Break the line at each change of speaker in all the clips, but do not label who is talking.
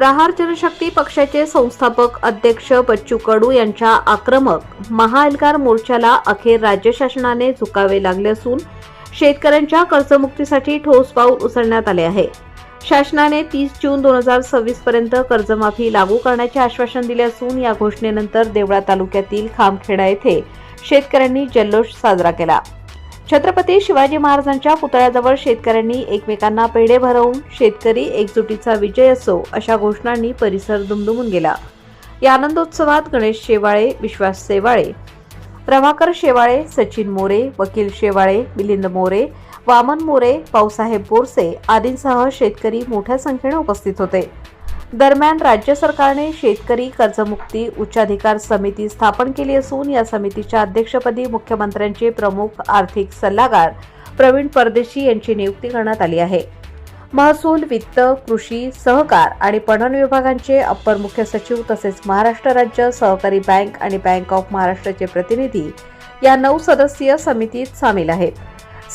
प्रहार जनशक्ती पक्षाचे संस्थापक अध्यक्ष बच्चू कडू यांच्या आक्रमक महाएल्गार मोर्चाला अखेर राज्य शासनाने झुकावे लागले असून शेतकऱ्यांच्या कर्जमुक्तीसाठी ठोस पाऊल उचलण्यात आले आहे. शासनाने तीस जून दोन हजार सव्वीस पर्यंत कर्जमाफी लागू करण्याचे आश्वासन दिले असून या घोषणेनंतर देवळा तालुक्यातील खामखेडा येथे शेतकऱ्यांनी जल्लोष साजरा केला. छत्रपती शिवाजी महाराजांच्या पुतळ्याजवळ शेतकऱ्यांनी एकमेकांना पेढे भरवून शेतकरी एकजुटीचा विजय असो अशा घोषणांनी परिसर दुमदुमून गेला. या आनंदोत्सवात गणेश शेवाळे विश्वास शेवाळे प्रभाकर शेवाळे सचिन मोरे वकील शेवाळे मिलिंद मोरे वामन मोरे पावसाहेब बोरसे आदींसह शेतकरी मोठ्या संख्येने उपस्थित होते. दरम्यान राज्य सरकारने शेतकरी कर्जमुक्ती उच्चाधिकार समिती स्थापन केली असून या समितीच्या अध्यक्षपदी मुख्यमंत्र्यांचे प्रमुख आर्थिक सल्लागार प्रवीण परदेशी यांची नियुक्ती करण्यात आली आहे. महसूल वित्त कृषी सहकार आणि पणन विभागांचे अप्पर मुख्य सचिव तसेच महाराष्ट्र राज्य सहकारी बँक आणि बँक ऑफ महाराष्ट्राचे प्रतिनिधी या नऊ सदस्यीय समितीत सामील आहेत.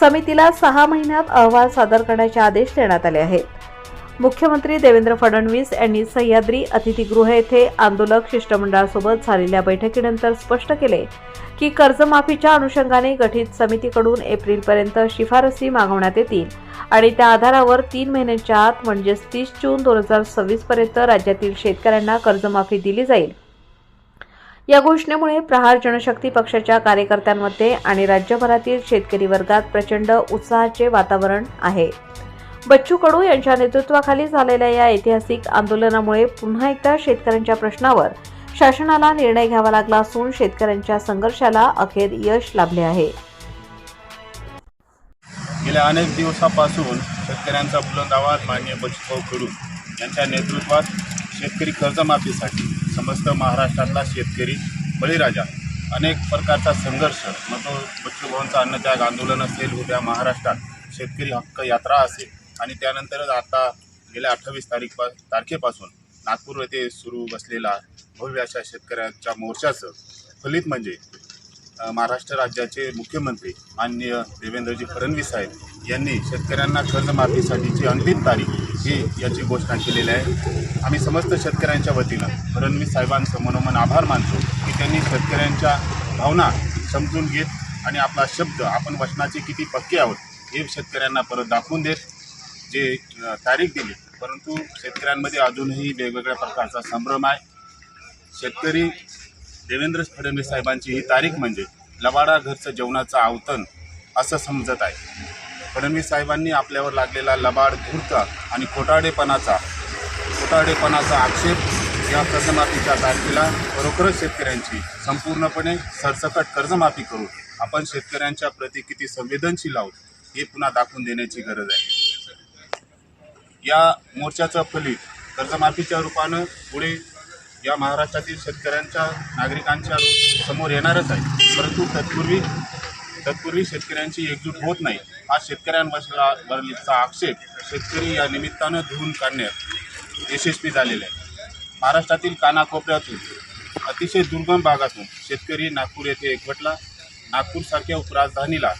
समितीला सहा महिन्यात अहवाल सादर करण्याचे आदेश देण्यात आले आहेत. मुख्यमंत्री देवेंद्र फडणवीस यांनी सह्याद्री अतिथीगृह येथे आंदोलक शिष्टमंडळासोबत झालेल्या बैठकीनंतर स्पष्ट केले की कर्जमाफीच्या अनुषंगाने गठीत समितीकडून एप्रिलपर्यंत शिफारसी मागवण्यात येतील आणि त्या आधारावर तीन महिन्यांच्या आत म्हणजेच तीस जून दोन हजार सव्वीस पर्यंत राज्यातील शेतकऱ्यांना कर्जमाफी दिली जाईल. या घोषणेमुळे प्रहार जनशक्ती पक्षाच्या कार्यकर्त्यांमध्ये आणि राज्यभरातील शेतकरी वर्गात प्रचंड उत्साहाचे वातावरण आहे. बच्चू कडू यांच्या नेतृत्वाखाली झालेल्या या ऐतिहासिक आंदोलनामुळे पुन्हा एकदा शेतकऱ्यांच्या प्रश्नावर शासनाला निर्णय घ्यावा लागला असून शेतकऱ्यांच्या संघर्षाला अखेर यश लाभले आहे.
गेल्या अनेक दिवसापासून शेतकऱ्यांचा बुलंद आवाज मान्य बच्चूभाऊ कडू यांच्या नेतृत्वात शेतकरी कर्जमाफीसाठी समस्त महाराष्ट्रातला शेतकरी बळीराजा अनेक प्रकारचा संघर्ष मग तो बच्चूभाऊंचा अन्नत्याग आंदोलन असेल उद्या महाराष्ट्रात शेतकरी हक्क यात्रा असेल आणि त्यानंतरच आता गेल्या अठ्ठावीस तारीख पा तारखेपासून नागपूर येथे सुरू बसलेला भव्य अशा शेतकऱ्यांच्या मोर्चाचं फलित म्हणजे महाराष्ट्र राज्याचे मुख्यमंत्री माननीय देवेंद्रजी फडणवीस साहेब यांनी शेतकऱ्यांना कर्जमाफीसाठीची अंतिम तारीख ही याची घोषणा केलेली आहे. आम्ही समस्त शेतकऱ्यांच्या वतीनं फडणवीस साहेबांचं मनोमन आभार मानतो की त्यांनी शेतकऱ्यांच्या भावना समजून घेत आणि आपला शब्द आपण वचनाचे किती पक्के आहोत हे शेतकऱ्यांना परत दाखवून देत. जे तारीख दिली परंतु शेतकऱ्यांमध्ये अजूनही वेगवेगळ्या प्रकारचा संभ्रम आहे. शेतकरी देवेंद्र फडणवीस साहेबांची ही तारीख म्हणजे लबाडा घरचं जेवणाचं आवतन असं समजत आहे. फडणवीस साहेबांनी आपल्यावर लागलेला लबाड धूर्ता आणि खोटाडेपणाचा खोटाडेपणाचा आक्षेप या कर्जमाफीच्या तारखेला खरोखरच शेतकऱ्यांची संपूर्णपणे सरसकट कर्जमाफी करून आपण शेतकऱ्यांच्या प्रती किती संवेदनशील आहोत हे पुन्हा दाखवून देण्याची गरज आहे. या मोर्चाचं फलित कर्जमाफीच्या रूपानं पुढे या महाराष्ट्रातील शेतकऱ्यांच्या नागरिकांच्या समोर येणारच आहे. परंतु तत्पूर्वी तत्पूर्वी शेतकऱ्यांची एकजूट होत नाही. हा शेतकऱ्यांवरला वरचा आक्षेप शेतकरी या निमित्तानं धुवून काढण्यात यशस्वी झालेला आहे. महाराष्ट्रातील कानाकोपऱ्यातून अतिशय दुर्गम भागातून शेतकरी नागपूर येथे एकवटला. नागपूरसारख्या उपराजधानीला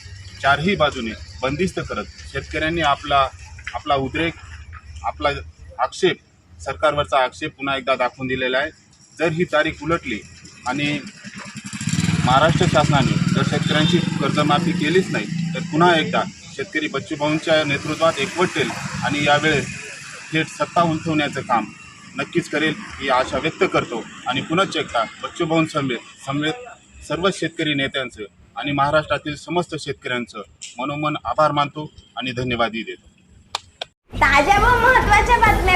चारही बाजूने बंदिस्त करत शेतकऱ्यांनी आपला आपला उद्रेक आपला आक्षेप सरकारवरचा आक्षेप पुन्हा एकदा दाखवून दिलेला आहे. जर ही तारीख उलटली आणि महाराष्ट्र शासनाने जर शेतकऱ्यांची कर्जमाफी केलीच नाही तर पुन्हा एकदा शेतकरी बच्चूभाऊंच्या नेतृत्वात एकवटेल आणि यावेळेस थेट सत्ता उंचवण्याचं काम नक्कीच करेल ही आशा व्यक्त करतो. आणि पुनश्च एकदा बच्चूभाऊं समेत समेत सर्व शेतकरी नेत्यांचं आणि महाराष्ट्रातील समस्त शेतकऱ्यांचं मनोमन आभार मानतो आणि धन्यवादही देतो.